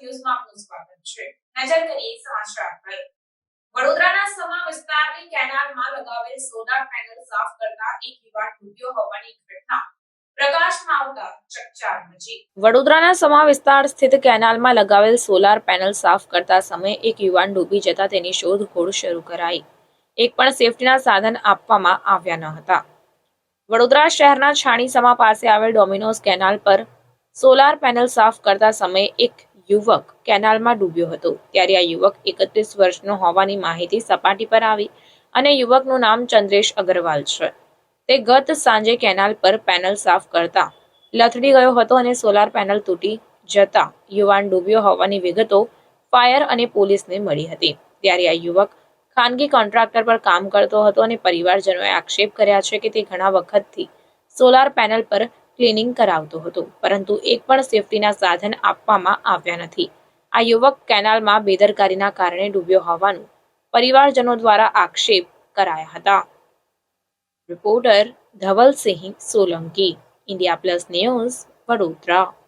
ન્યૂઝમાં આપનું સ્વાગત છે. નજર કરીએ સમાચાર પર. વડોદરાના સમા વિસ્તારની કેનાલમાં લગાવેલ સોલાર પેનલ સાફ કરતા એક યુવાન ડૂબ્યો હોવાની ઘટના. વડોદરાના સમા વિસ્તાર સ્થિત કેનાલમાં લગાવેલ સોલાર પેનલ સાફ કરતા સમયે એક યુવાન ડૂબી જતા તેની શોધખોળ શરૂ કરાઈ. એક પણ સેફટીના સાધન આપવામાં આવ્યા ન હતા. વડોદરા શહેરના છાણીસમા પાસે આવેલ ડોમિનોઝ કેનાલ પર સોલાર પેનલ સાફ કરતા સમયે એક યુવક કેનાલમાં ડૂબ્યો હતો. ત્યારે આ યુવક એકત્રીસ વર્ષનો હોવાની માહિતી સપાટી પર આવી અને યુવકનું નામ ચંદ્રેશ અગ્રવાલ છે. તે ગત સાંજે કેનાલ પર પેનલ સાફ કરતા લથડી ગયો હતો અને સોલાર પેનલ તૂટી જતા યુવાન ડૂબ્યો હોવાની વિગતો ફાયર અને પોલીસને મળી હતી. ત્યારે આ યુવક ખાનગી કોન્ટ્રાક્ટર પર કામ કરતો હતો અને પરિવારજનોએ આક્ષેપ કર્યા છે કે તે ઘણા વખતથી સોલાર પેનલ પર ક્લિનિંગ કરાવતો હતો, પરંતુ એક પણ સેફટીના સાધન આપવામાં આવ્યા નથી. આ યુવક કેનાલમાં બેદરકારીના કારણે ડૂબ્યો હોવાનું પરિવારજનો દ્વારા આક્ષેપ કરાયા હતા. Reporter Dhavalsinh Solanki, India plus news, Vadodara.